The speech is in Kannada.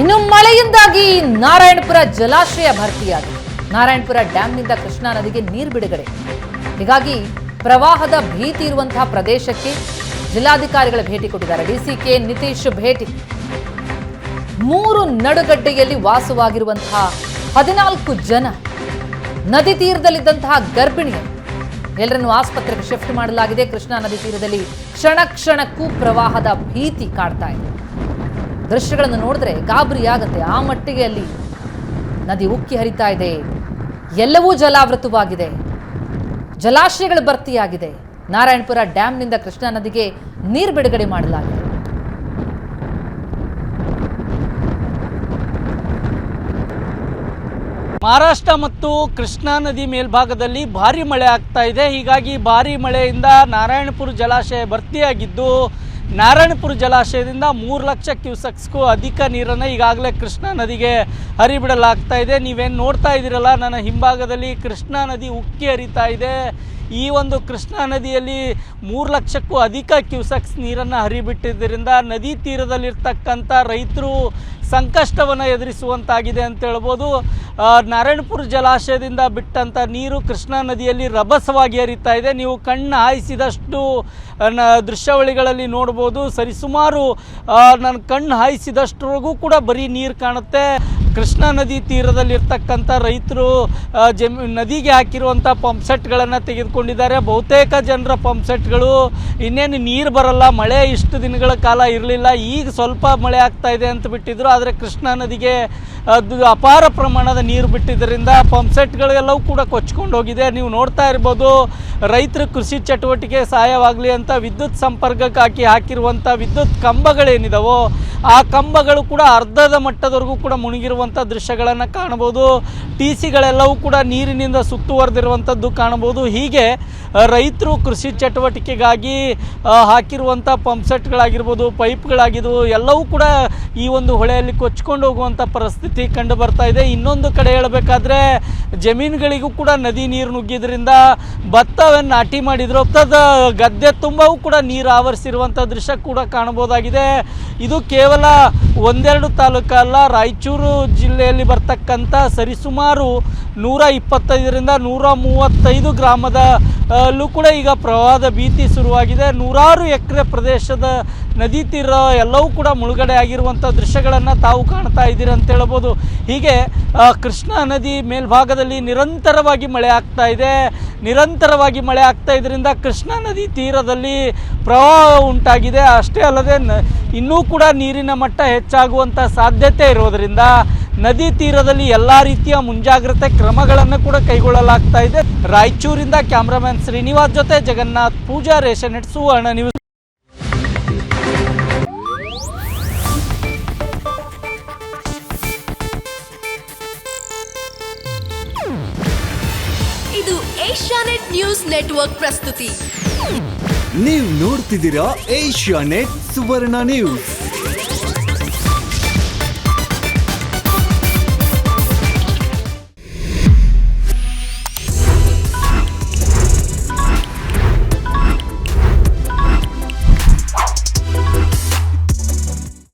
ಇನ್ನು ಮಳೆಯಿಂದಾಗಿ ನಾರಾಯಣಪುರ ಜಲಾಶಯ ಭರ್ತಿಯಾಗಿದೆ. ನಾರಾಯಣಪುರ ಡ್ಯಾಂನಿಂದ ಕೃಷ್ಣಾ ನದಿಗೆ ನೀರು ಬಿಡುಗಡೆ. ಹೀಗಾಗಿ ಪ್ರವಾಹದ ಭೀತಿ ಇರುವಂತಹ ಪ್ರದೇಶಕ್ಕೆ ಜಿಲ್ಲಾಧಿಕಾರಿಗಳ ಭೇಟಿ ಕೊಟ್ಟಿದ್ದಾರೆ. ಡಿಸಿಕೆ ನಿತೀಶ್ ಭೇಟಿ. ಮೂರು ನಡುಗಡ್ಡೆಯಲ್ಲಿ ವಾಸವಾಗಿರುವಂತಹ ಹದಿನಾಲ್ಕು ಜನ ನದಿ ತೀರದಲ್ಲಿದ್ದಂತಹ ಗರ್ಭಿಣಿಯರು ಎಲ್ಲರನ್ನು ಆಸ್ಪತ್ರೆಗೆ ಶಿಫ್ಟ್ ಮಾಡಲಾಗಿದೆ. ಕೃಷ್ಣಾ ನದಿ ತೀರದಲ್ಲಿ ಕ್ಷಣ ಕ್ಷಣಕ್ಕೂ ಪ್ರವಾಹದ ಭೀತಿ ಕಾಡ್ತಾ ಇದೆ. ದೃಶ್ಯಗಳನ್ನು ನೋಡಿದ್ರೆ ಗಾಬರಿ ಆಗುತ್ತೆ. ಆ ಮಟ್ಟಿಗೆ ಅಲ್ಲಿ ನದಿ ಉಕ್ಕಿ ಹರಿತಾ ಇದೆ. ಎಲ್ಲವೂ ಜಲಾವೃತವಾಗಿದೆ. ಜಲಾಶಯಗಳು ಭರ್ತಿಯಾಗಿದೆ. ನಾರಾಯಣಪುರ ಡ್ಯಾಂನಿಂದ ಕೃಷ್ಣಾ ನದಿಗೆ ನೀರು ಬಿಡುಗಡೆ ಮಾಡಲಾಗಿದೆ. ಮಹಾರಾಷ್ಟ್ರ ಮತ್ತು ಕೃಷ್ಣಾ ನದಿ ಮೇಲ್ಭಾಗದಲ್ಲಿ ಭಾರಿ ಮಳೆ ಆಗ್ತಾ ಇದೆ. ಹೀಗಾಗಿ ಭಾರಿ ಮಳೆಯಿಂದ ನಾರಾಯಣಪುರ ಜಲಾಶಯ ಭರ್ತಿಯಾಗಿದ್ದು ನಾರಾಯಣಪುರ ಜಲಾಶಯದಿಂದ ಮೂರು ಲಕ್ಷ ಕ್ಯೂಸೆಕ್ಸ್ಗೂ ಅಧಿಕ ನೀರನ್ನು ಈಗಾಗಲೇ ಕೃಷ್ಣಾ ನದಿಗೆ ಹರಿಬಿಡಲಾಗ್ತಾ ಇದೆ. ನೀವೇನು ನೋಡ್ತಾ ಇದ್ದೀರಲ್ಲ, ನನ್ನ ಹಿಂಭಾಗದಲ್ಲಿ ಕೃಷ್ಣಾ ನದಿ ಉಕ್ಕಿ ಹರಿತಾ ಇದೆ. ಈ ಒಂದು ಕೃಷ್ಣಾ ನದಿಯಲ್ಲಿ ಮೂರು ಲಕ್ಷಕ್ಕೂ ಅಧಿಕ ಕ್ಯೂಸೆಕ್ಸ್ ನೀರನ್ನು ಹರಿಬಿಟ್ಟಿದ್ದರಿಂದ ನದಿ ತೀರದಲ್ಲಿರ್ತಕ್ಕಂಥ ರೈತರು ಸಂಕಷ್ಟವನ್ನು ಎದುರಿಸುವಂತಾಗಿದೆ ಅಂತ ಹೇಳ್ಬೋದು. ನಾರಾಯಣಪುರ ಜಲಾಶಯದಿಂದ ಬಿಟ್ಟಂಥ ನೀರು ಕೃಷ್ಣಾ ನದಿಯಲ್ಲಿ ರಭಸವಾಗಿ ಹರಿತಾ ಇದೆ. ನೀವು ಕಣ್ಣು ಹಾಯಿಸಿದಷ್ಟು ದೃಶ್ಯಾವಳಿಗಳಲ್ಲಿ ನೋಡ್ಬೋದು. ಸರಿಸುಮಾರು ನನ್ನ ಕಣ್ಣು ಹಾಯಿಸಿದಷ್ಟರಿಗೂ ಕೂಡ ಬರೀ ನೀರು ಕಾಣುತ್ತೆ. ಕೃಷ್ಣಾ ನದಿ ತೀರದಲ್ಲಿರ್ತಕ್ಕಂಥ ರೈತರು ಜಮ್, ನದಿಗೆ ಹಾಕಿರುವಂಥ ಪಂಪ್ಸೆಟ್ಗಳನ್ನು ತೆಗೆದುಕೊಂಡಿದ್ದಾರೆ. ಬಹುತೇಕ ಜನರ ಪಂಪ್ಸೆಟ್ಗಳು ಇನ್ನೇನು ನೀರು ಬರಲ್ಲ. ಮಳೆ ಇಷ್ಟು ದಿನಗಳ ಕಾಲ ಇರಲಿಲ್ಲ. ಈಗ ಸ್ವಲ್ಪ ಮಳೆ ಆಗ್ತಾ ಇದೆ ಅಂತ ಬಿಟ್ಟಿದ್ರು. ಆದರೆ ಕೃಷ್ಣಾ ನದಿಗೆ ಅಪಾರ ಪ್ರಮಾಣದ ನೀರು ಬಿಟ್ಟಿದ್ದರಿಂದ ಪಂಪ್ಸೆಟ್ಗಳೆಲ್ಲವೂ ಕೂಡ ಕೊಚ್ಕೊಂಡು ಹೋಗಿದೆ. ನೀವು ನೋಡ್ತಾ ಇರ್ಬೋದು, ರೈತರ ಕೃಷಿ ಚಟುವಟಿಕೆ ಸಹಾಯವಾಗಲಿ ಅಂತ ವಿದ್ಯುತ್ ಸಂಪರ್ಕಕ್ಕೆ ಹಾಕಿ ಹಾಕಿರುವಂಥ ವಿದ್ಯುತ್ ಕಂಬಗಳೇನಿದಾವೋ, ಆ ಕಂಬಗಳು ಕೂಡ ಅರ್ಧದ ಮಟ್ಟದವರೆಗೂ ಕೂಡ ಮುಳುಗಿರುವಂಥ ದೃಶ್ಯಗಳನ್ನು ಕಾಣ್ಬೋದು ಟಿ ಸಿಗಳೆಲ್ಲವೂ ಕೂಡ ನೀರಿನಿಂದ ಸುತ್ತುವರೆದಿರುವಂಥದ್ದು ಕಾಣ್ಬೋದು ಹೀಗೆ ರೈತರು ಕೃಷಿ ಚಟುವಟಿಕೆಗಾಗಿ ಹಾಕಿರುವಂಥ ಪಂಪ್ಸೆಟ್ಗಳಾಗಿರ್ಬೋದು ಪೈಪ್ಗಳಾಗಿದ್ವು ಎಲ್ಲವೂ ಕೂಡ ಈ ಒಂದು ಹೊಳೆಯಲ್ಲಿ ಕೊಚ್ಕೊಂಡು ಹೋಗುವಂಥ ಪರಿಸ್ಥಿತಿ ಕಂಡು ಬರ್ತಾ ಇದೆ. ಇನ್ನೊಂದು ಕಡೆ ಹೇಳಬೇಕಾದ್ರೆ, ಜಮೀನುಗಳಿಗೂ ಕೂಡ ನದಿ ನೀರು ನುಗ್ಗಿದ್ರಿಂದ ಭತ್ತವನ್ನು ನಾಟಿ ಮಾಡಿದ್ರು. ಭತ್ತದ ಗದ್ದೆ ತುಂಬವೂ ಕೂಡ ನೀರು ಆವರಿಸಿರುವಂಥ ದೃಶ್ಯ ಕೂಡ ಕಾಣಬಹುದಾಗಿದೆ. ಇದು ಕೇವಲ ಒಂದೆರಡು ತಾಲೂಕು ಅಲ್ಲ, ರಾಯಚೂರು ಜಿಲ್ಲೆಯಲ್ಲಿ ಬರ್ತಕ್ಕಂಥ ಸರಿಸುಮಾರು ನೂರ ಇಪ್ಪತ್ತೈದರಿಂದ ನೂರ ಮೂವತ್ತೈದು ಗ್ರಾಮದ ಅಲ್ಲೂ ಕೂಡ ಈಗ ಪ್ರವಾಹದ ಭೀತಿ ಶುರುವಾಗಿದೆ. ನೂರಾರು ಎಕರೆ ಪ್ರದೇಶದ ನದಿ ತೀರ ಎಲ್ಲವೂ ಕೂಡ ಮುಳುಗಡೆ ಆಗಿರುವಂಥ ದೃಶ್ಯಗಳನ್ನು ತಾವು ಕಾಣ್ತಾ ಇದ್ದೀರಿ ಅಂತ ಹೇಳ್ಬೋದು. ಹೀಗೆ ಕೃಷ್ಣಾ ನದಿ ಮೇಲ್ಭಾಗದಲ್ಲಿ ನಿರಂತರವಾಗಿ ಮಳೆ ಆಗ್ತಾ ಇದೆ. ನಿರಂತರವಾಗಿ ಮಳೆ ಆಗ್ತಾ ಇದರಿಂದ ಕೃಷ್ಣಾ ನದಿ ತೀರದಲ್ಲಿ ಪ್ರವಾಹ ಉಂಟಾಗಿದೆ. ಅಷ್ಟೇ ಅಲ್ಲದೆ ಇನ್ನೂ ಕೂಡ ನೀರಿನ ಮಟ್ಟ ಹೆಚ್ಚಾಗುವಂಥ ಸಾಧ್ಯತೆ ಇರೋದರಿಂದ ನದಿ ತೀರದಲ್ಲಿ ಎಲ್ಲ ರೀತಿಯ ಮುಂಜಾಗ್ರತೆ ಕ್ರಮಗಳನ್ನು ಕೂಡ ಕೈಗೊಳ್ಳಲಾಗ್ತಾ ಇದೆ. ರಾಯಚೂರಿಂದ ಕ್ಯಾಮ್ರಾಮನ್ ಶ್ರೀನಿವಾಸ್ ಜೊತೆ ಜಗನ್ನಾಥ್ ಪೂಜಾ ರೇಷನ್ ನೆಟ್ ಸುವರ್ಣ ನ್ಯೂಸ್. ಇದು ಏಷ್ಯಾನೆಟ್ ನ್ಯೂಸ್ ನೆಟ್ವರ್ಕ್ ಪ್ರಸ್ತುತಿ. ನೀವು ನೋಡ್ತಿದ್ದೀರಾ ಏಷ್ಯಾನೆಟ್ ಸುವರ್ಣ ನ್ಯೂಸ್.